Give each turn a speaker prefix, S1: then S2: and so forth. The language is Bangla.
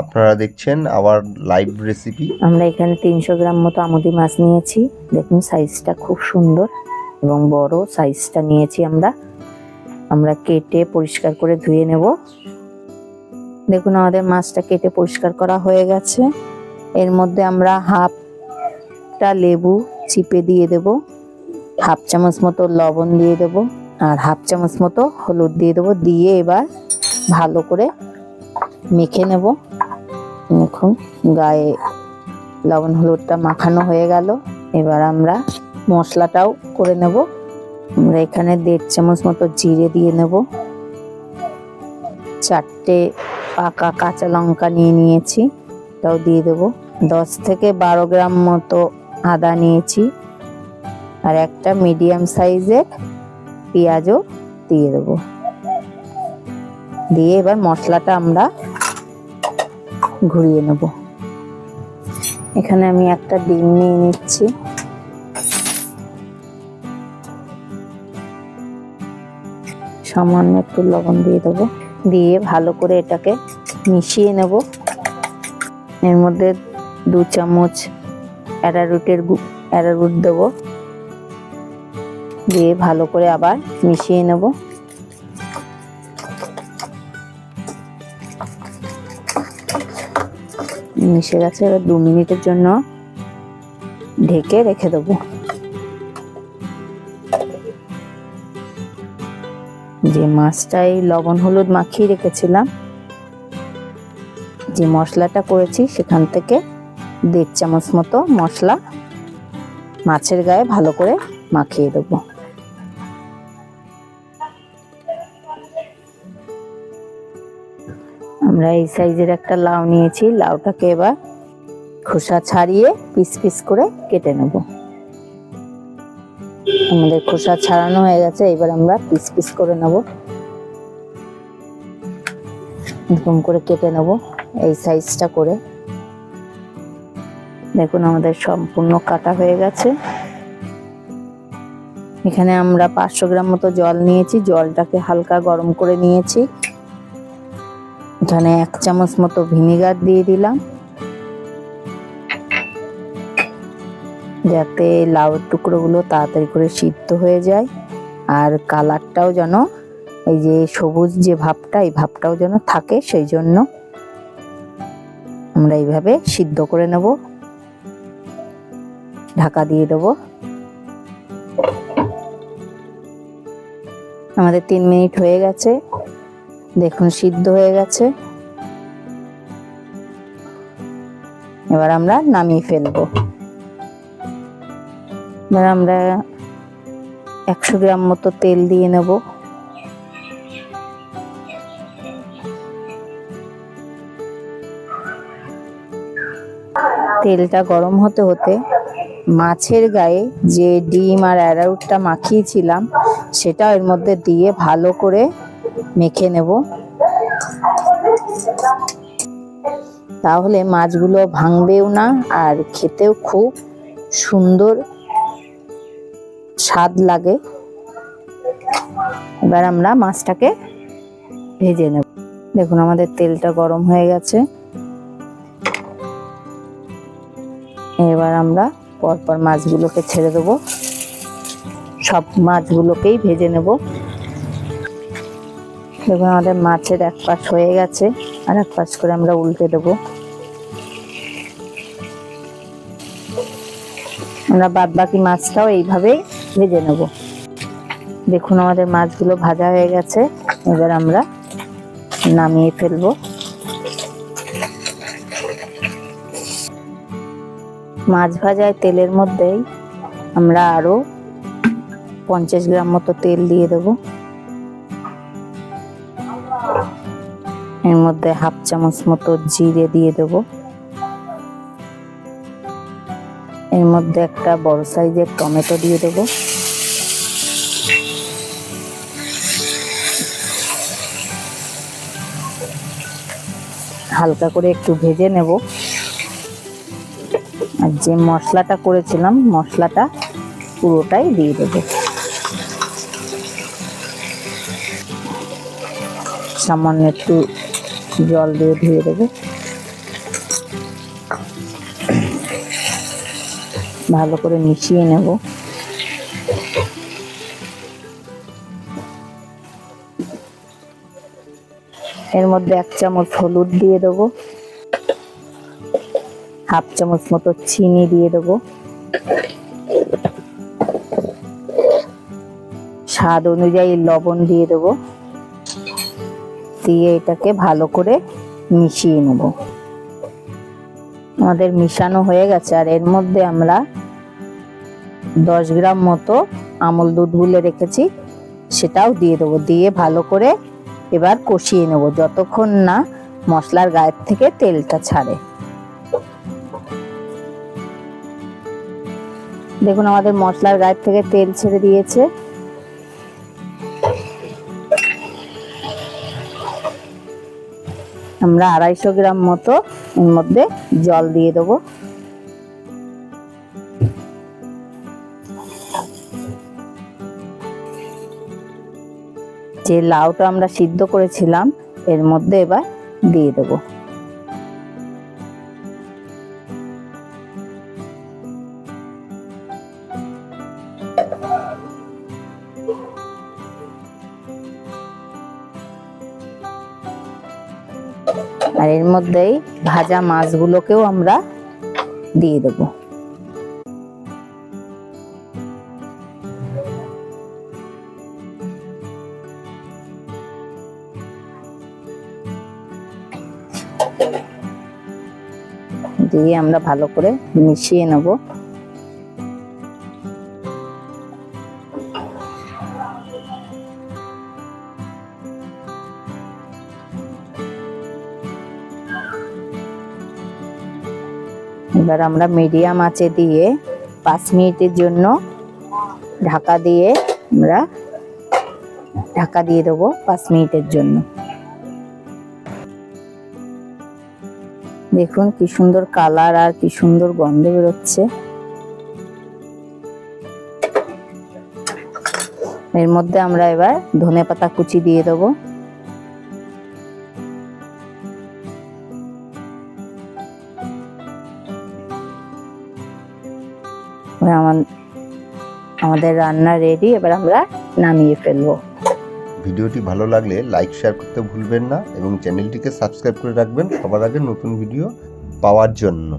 S1: আপনারা দেখছেন আওয়ার লাইভ রেসিপি
S2: আমরা এখানে তিনশো গ্রাম মতো আমুদি মাছ নিয়েছি। দেখুন সাইজটা খুব সুন্দর এবং বড় সাইজটা নিয়েছি আমরা। আমরা কেটে পরিষ্কার করে ধুয়ে নেব। দেখুন, আমাদের মাছটা কেটে পরিষ্কার করা হয়ে গেছে। এর মধ্যে আমরা হাফটা লেবু চিপে দিয়ে দেব, হাফ চামচ মতো লবণ দিয়ে দেব, আর হাফ চামচ মতো হলুদ দিয়ে দেবো। দিয়ে এবার ভালো করে মেখে নেব। দেখুন, গায়ে লবণ হলুদটা মাখানো হয়ে গেল। এবার আমরা মশলাটাও করে নেব। আমরা এখানে দেড় চামচ মতো জিরে দিয়ে নেব। চারটে পাকা কাঁচা লঙ্কা নিয়ে নিয়েছি তাও দিয়ে দেব। দশ থেকে বারো গ্রাম মতো আদা নিয়েছি। আর একটা মিডিয়াম সাইজের পেঁয়াজও দিয়ে দেব। দিয়ে এবার মশলাটা আমরা ঘুরিয়ে নেব। এখানে আমি একটা ডিম নিয়ে নিচ্ছি। সামান্য একটু লবণ দিয়ে দেবো। দিয়ে ভালো করে এটাকে মিশিয়ে নেব। এর মধ্যে দু চামচ অ্যারারুটের অ্যারারুট দেবো। দিয়ে ভালো করে আবার মিশিয়ে নেব। মিশে গেছে, এবার দু মিনিটের জন্য ঢেকে রেখে দেবো। যে মাছটাই লবণ হলুদ মাখিয়ে রেখেছিলাম, যে মশলাটা করেছি, সেখান থেকে দেড় চামচ মতো মশলা মাছের গায়ে ভালো করে মাখিয়ে দেবো। আমরা এই সাইজের একটা লাউ নিয়েছি। লাউটাকে এবার খোসা ছাড়িয়ে পিস পিস করে কেটে নেব। আমাদের খোসা ছাড়ানো হয়ে গেছে, এবার আমরা পিস পিস করে নেব। এরকম করে কেটে নেব এই সাইজটা করে। দেখুন, আমাদের সম্পূর্ণ কাটা হয়ে গেছে। এখানে আমরা পাঁচশো গ্রাম মতো জল নিয়েছি। জলটাকে হালকা গরম করে নিয়েছি। এখানে এক চামচ মতো ভিনিগার দিয়ে দিলাম। যাতে লাউয়ের টুকরোগুলো তাড়াতাড়ি করে সিদ্ধ হয়ে যায়। আর কালারটাও যেন এই যে সবুজ যে ভাবটা, এই ভাবটাও যেন থাকে, সেই জন্য আমরা এইভাবে সিদ্ধ করে নেব। ঢাকা দিয়ে দেবো। আমাদের তিন মিনিট হয়ে গেছে। দেখুন, সিদ্ধ হয়ে গেছে। এবার আমরা নামিয়ে ফেলব। এবার আমরা একশো গ্রাম মতো তেল দিয়ে নেব। তেলটা গরম হতে হতে মাছের গায়ে যে ডিম আর অ্যারাউটটা মাখিয়েছিলাম সেটা এর মধ্যে দিয়ে ভালো করে মেখে নেব। তাহলে মাছগুলো ভাঙবেও না আর খেতেও খুব সুন্দর স্বাদ লাগে। এবার আমরা মাছটাকে ভেজে নেব। দেখুন আমাদের তেলটা গরম হয়ে গেছে। এবার আমরা পরপর মাছগুলোকে ছেড়ে দেবো। সব মাছগুলোকেই ভেজে নেব। দেখুন আমাদের মাছের এক পাশ হয়ে গেছে, আর এক পাশ করে আমরা উল্টে দেবো। আমরা বাদ বাকি মাছটাও এইভাবেই ভেজে নেব। দেখুন আমাদের মাছগুলো ভাজা হয়ে গেছে, এবার আমরা নামিয়ে ফেলব। মাছ ভাজায় তেলের মধ্যেই আমরা আরও পঞ্চাশ গ্রাম মতো তেল দিয়ে দেবো। এর মধ্যে হাফ চামচ মতো জিরে দিয়ে দেব। এর মধ্যে একটা বড় সাইজের টমেটো দিয়ে দেব। হালকা করে একটু ভেজে নেব। আর যে মশলাটা করেছিলাম, মশলাটা পুরোটাই দিয়ে দেবো। সামান্য একটু জল দিয়ে ধুয়ে দেবো। ভালো করে মিশিয়ে নেব। এর মধ্যে এক চামচ হলুদ দিয়ে দেবো। হাফ চামচ মতো চিনি দিয়ে দেবো। স্বাদ অনুযায়ী লবণ দিয়ে দেবো। দিয়ে এটাকে ভালো করে মিশিয়ে নেব। আমাদের মিশানো হয়ে গেছে, আর এর মধ্যে আমরা দশ গ্রাম মতো আমল দুধ গুলে রেখেছি, সেটাও দিয়ে দেবো। দিয়ে ভালো করে এবার কষিয়ে নেব, যতক্ষণ না মশলার গায়ের থেকে তেলটা ছাড়ে। দেখুন, আমাদের মশলার গায়ের থেকে তেল ছেড়ে দিয়েছে। আমরা আড়াইশো গ্রাম মতো এর মধ্যে জল দিয়ে দেবো। যে লাউটা আমরা সিদ্ধ করেছিলাম, এর মধ্যে এবার দিয়ে দেবো। আর এর মধ্যেই ভাজা মাছগুলোকেও আমরা দিয়ে দেব। দিয়ে আমরা ভালো করে মিশিয়ে নেব। এবার আমরা মিডিয়াম আঁচে দিয়ে পাঁচ মিনিটের জন্য ঢাকা দিয়ে আমরা ঢাকা দিয়ে দেবো পাঁচ মিনিটের জন্য। দেখুন কি সুন্দর কালার আর কি সুন্দর গন্ধ বেরোচ্ছে। এর মধ্যে আমরা এবার ধনে পাতা কুচি দিয়ে দেবো। এবার আমার- আমাদের রান্না রেডি এবার আমরা নামিয়ে ফেলব।
S1: ভিডিওটি ভালো লাগলে লাইক শেয়ার করতে ভুলবেন না এবং চ্যানেলটিকে সাবস্ক্রাইব করে রাখবেন সবার আগে নতুন ভিডিও পাওয়ার জন্য।